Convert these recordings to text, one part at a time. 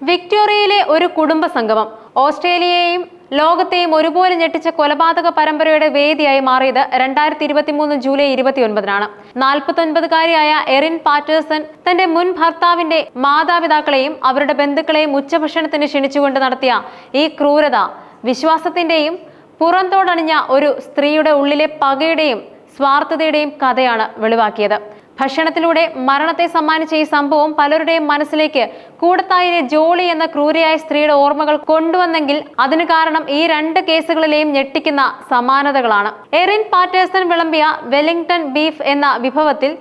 വിക്ടോറിയയിലെ ഒരു കുടുംബ സംഗമം ഓസ്ട്രേലിയയെയും ലോകത്തെയും ഒരുപോലെ ഞെട്ടിച്ച കൊലപാതക പരമ്പരയുടെ വേദിയായി മാറിയത് രണ്ടായിരത്തി ഇരുപത്തി മൂന്ന് ജൂലൈ ഇരുപത്തിയൊൻപതിനാണ്. നാൽപ്പത്തൊൻപതുകാരിയായ എറിൻ പാറ്റേഴ്സൺ തന്റെ മുൻ ഭർത്താവിന്റെ മാതാപിതാക്കളെയും അവരുടെ ബന്ധുക്കളെയും ഉച്ചഭക്ഷണത്തിന് ക്ഷണിച്ചുകൊണ്ട് നടത്തിയ ഈ ക്രൂരത വിശ്വാസത്തിന്റെയും പുറന്തോടണിഞ്ഞ ഒരു സ്ത്രീയുടെ ഉള്ളിലെ പകയുടെയും സ്വാർത്ഥതയുടെയും കഥയാണ് വെളിവാക്കിയത്. ഭക്ഷണത്തിലൂടെ മരണത്തെ സമ്മാനിച്ച ഈ സംഭവം പലരുടെയും മനസ്സിലേക്ക് കൂടത്തായിലെ ജോളി എന്ന ക്രൂരയായ സ്ത്രീയുടെ ഓർമ്മകൾ കൊണ്ടുവന്നെങ്കിൽ അതിന് കാരണം ഈ രണ്ട് കേസുകളിലെയും ഞെട്ടിക്കുന്ന സമാനതകളാണ്. എറിൻ പാറ്റേഴ്സൺ വിളമ്പിയ വെല്ലിംഗ്ടൺ ബീഫ് എന്ന വിഭവത്തിൽ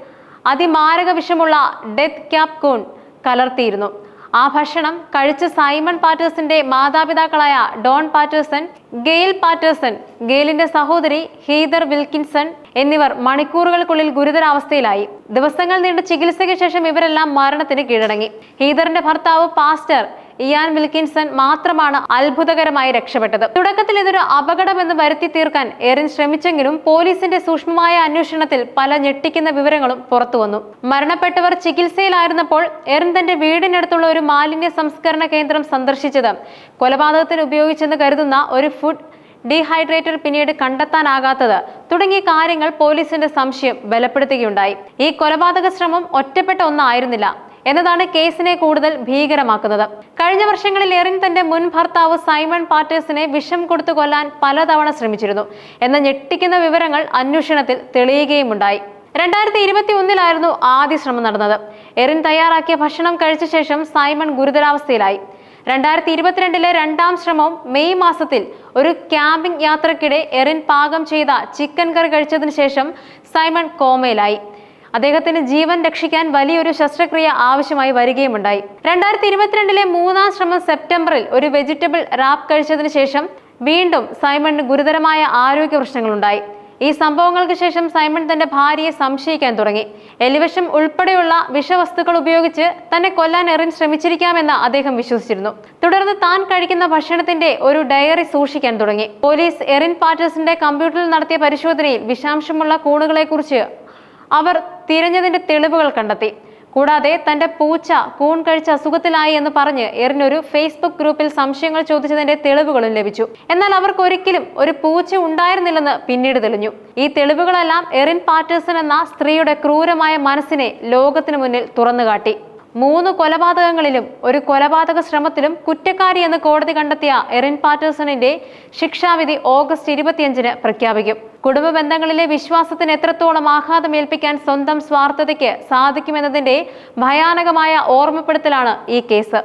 അതിമാരക വിഷമുള്ള ഡെത്ത് ക്യാപ് കൂൺ കലർത്തിയിരുന്നു. ആ ഭക്ഷണം കഴിച്ച സൈമൺ പാറ്റേഴ്സിന്റെ മാതാപിതാക്കളായ ഡോൺ പാറ്റേഴ്സൺ ഗെയിൽ പാറ്റേഴ്സൺ ഗെയിലിന്റെ സഹോദരി ഹീദർ വിൽക്കിൻസൺ എന്നിവർ മണിക്കൂറുകൾക്കുള്ളിൽ ഗുരുതരാവസ്ഥയിലായി. ദിവസങ്ങൾ നീണ്ട ചികിത്സയ്ക്ക് ശേഷം ഇവരെല്ലാം മരണത്തിന് കീഴടങ്ങി. ഹീദറിന്റെ ഭർത്താവ് പാസ്റ്റർ ഇയാൻ വിൽക്കിൻസൺ മാത്രമാണ് അത്ഭുതകരമായി രക്ഷപ്പെട്ടത്. തുടക്കത്തിൽ ഇതൊരു അപകടമെന്ന് വരുത്തി തീർക്കാൻ എറിൻ ശ്രമിച്ചെങ്കിലും പോലീസിന്റെ സൂക്ഷ്മമായ അന്വേഷണത്തിൽ പല ഞെട്ടിക്കുന്ന വിവരങ്ങളും പുറത്തുവന്നു മരണപ്പെട്ടവർ ചികിത്സയിലായിരുന്നപ്പോൾ എറിൻ തന്റെ വീടിനടുത്തുള്ള ഒരു മാലിന്യ സംസ്കരണ കേന്ദ്രം സന്ദർശിച്ചത്. കൊലപാതകത്തിന് ഉപയോഗിച്ചെന്ന് കരുതുന്ന ഒരു ഫുഡ് ഡീഹൈഡ്രേറ്റർ പിന്നീട് കണ്ടെത്താനാകാത്തത്. തുടങ്ങിയ കാര്യങ്ങൾ പോലീസിന്റെ സംശയം ബലപ്പെടുത്തുകയുണ്ടായി. ഈ കൊലപാതക ശ്രമം ഒറ്റപ്പെട്ട ഒന്നായിരുന്നില്ല. എന്നതാണ് കേസിനെ കൂടുതൽ ഭീകരമാക്കുന്നത്. കഴിഞ്ഞ വർഷങ്ങളിൽ എറിൻ തന്റെ മുൻ ഭർത്താവ് സൈമൺ പാറ്റേഴ്സിനെ വിഷം കൊടുത്തു കൊല്ലാൻ പലതവണ ശ്രമിച്ചിരുന്നു. എന്ന ഞെട്ടിക്കുന്ന വിവരങ്ങൾ അന്വേഷണത്തിൽ തെളിയുകയുമുണ്ടായി. രണ്ടായിരത്തി ഇരുപത്തി ഒന്നിലായിരുന്നു ആദ്യ ശ്രമം നടന്നത്. എറിൻ തയ്യാറാക്കിയ ഭക്ഷണം കഴിച്ച ശേഷം സൈമൺ ഗുരുതരാവസ്ഥയിലായി. രണ്ടായിരത്തി ഇരുപത്തിരണ്ടിലെ രണ്ടാം ശ്രമം മെയ് മാസത്തിൽ ഒരു ക്യാമ്പിംഗ് യാത്രക്കിടെ എറിൻ പാകം ചെയ്ത ചിക്കൻ കറി കഴിച്ചതിന് ശേഷം സൈമൺ കോമയിലായി. അദ്ദേഹത്തിന് ജീവൻ രക്ഷിക്കാൻ വലിയൊരു ശസ്ത്രക്രിയ ആവശ്യമായി വരികയുമുണ്ടായി. രണ്ടായിരത്തി ഇരുപത്തിരണ്ടിലെ മൂന്നാം ശ്രമം സെപ്റ്റംബറിൽ ഒരു വെജിറ്റബിൾ റാപ്പ് കഴിച്ചതിന് ശേഷം വീണ്ടും സൈമണിന് ഗുരുതരമായ ആരോഗ്യ പ്രശ്നങ്ങളുണ്ടായി. ഈ സംഭവങ്ങൾക്ക് ശേഷം സൈമൺ തന്റെ ഭാര്യയെ സംശയിക്കാൻ തുടങ്ങി. എലിവിഷം ഉൾപ്പെടെയുള്ള വിഷവസ്തുക്കൾ ഉപയോഗിച്ച് തന്നെ കൊല്ലാൻ എറിൻ ശ്രമിച്ചിരിക്കാമെന്ന് അദ്ദേഹം വിശ്വസിച്ചിരുന്നു. തുടർന്ന് താൻ കഴിക്കുന്ന ഭക്ഷണത്തിന്റെ ഒരു ഡയറി സൂക്ഷിക്കാൻ തുടങ്ങി. പോലീസ് എറിൻ പാറ്റേഴ്സിന്റെ കമ്പ്യൂട്ടറിൽ നടത്തിയ പരിശോധനയിൽ വിഷാംശമുള്ള കൂണുകളെക്കുറിച്ച് അവർ തിരഞ്ഞതിന്റെ തെളിവുകൾ കണ്ടെത്തി. കൂടാതെ തന്റെ പൂച്ച കൂൺ കഴിച്ച അസുഖത്തിലായി എന്ന് പറഞ്ഞ് എറിനൊരു ഫേസ്ബുക്ക് ഗ്രൂപ്പിൽ സംശയങ്ങൾ ചോദിച്ചതിന്റെ തെളിവുകളും ലഭിച്ചു. എന്നാൽ അവർക്ക് ഒരിക്കലും ഒരു പൂച്ച ഉണ്ടായിരുന്നില്ലെന്ന് പിന്നീട് തെളിഞ്ഞു. ഈ തെളിവുകളെല്ലാം എറിൻ പാറ്റേഴ്സൺ എന്ന സ്ത്രീയുടെ ക്രൂരമായ മനസ്സിനെ ലോകത്തിനു മുന്നിൽ തുറന്നുകാട്ടി. മൂന്ന് കൊലപാതകങ്ങളിലും ഒരു കൊലപാതക ശ്രമത്തിലും കുറ്റക്കാരി എന്ന് കോടതി കണ്ടെത്തിയ എറിൻ പാറ്റേഴ്സണിന്റെ ശിക്ഷാവിധി ഓഗസ്റ്റ് ഇരുപത്തിയഞ്ചിന് പ്രഖ്യാപിക്കും. കുടുംബ ബന്ധങ്ങളിലെ വിശ്വാസത്തിന് എത്രത്തോളം ആഘാതമേൽപ്പിക്കാൻ സ്വന്തം സ്വാർത്ഥതയ്ക്ക് സാധിക്കുമെന്നതിന്റെ ഭയാനകമായ ഓർമ്മപ്പെടുത്തലാണ് ഈ കേസ്.